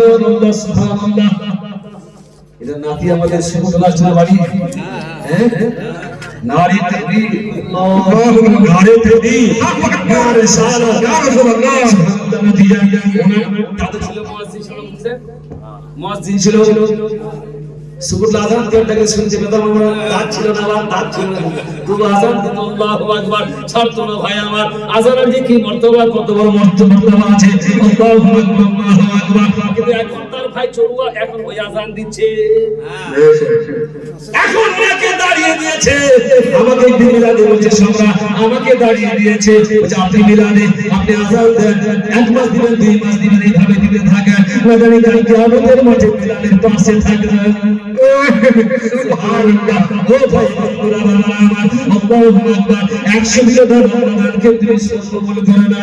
সুবহানাল্লাহ সুবহানাল্লাহ এটা নাতি আমাদের সুবহানাল্লাহ চলে বাড়ি। হ্যাঁ? নারী তাকবীর আল্লাহু নারী তাকবীর ইয়া রিসালাত ইয়া রাসূলুল্লাহ নদিয়া ওনার ছিল মুয়াজ্জিন ছিল। মুয়াজ্জিন ছিল? আজান দাঁত ছিল না আমার ছিল না। আজান দিত আকবার ছাড়তো না ভাই আমার। কি মর্তবা, কত বড় মর্তবা আছে। আকবার কিন্তু এখন তার ভাই চড়ুয়া এখন ওই আজান দিচ্ছে। এখন দাঁড়িয়ে দিয়েছে। আমাকে মিলাদে বলছে আমাকে দাঁড়িয়ে দিয়েছে। বলছে, আপনি মিলাদে, আপনি আজান দেন। এক মাস দিবেন, দুই মাস দিবেন। থাকেন না আমাদের মাঝে মিলাদের পাশে থাকবে। ও ভাই 100 বিরোধ রমাদানকে তুমি সফল করে না।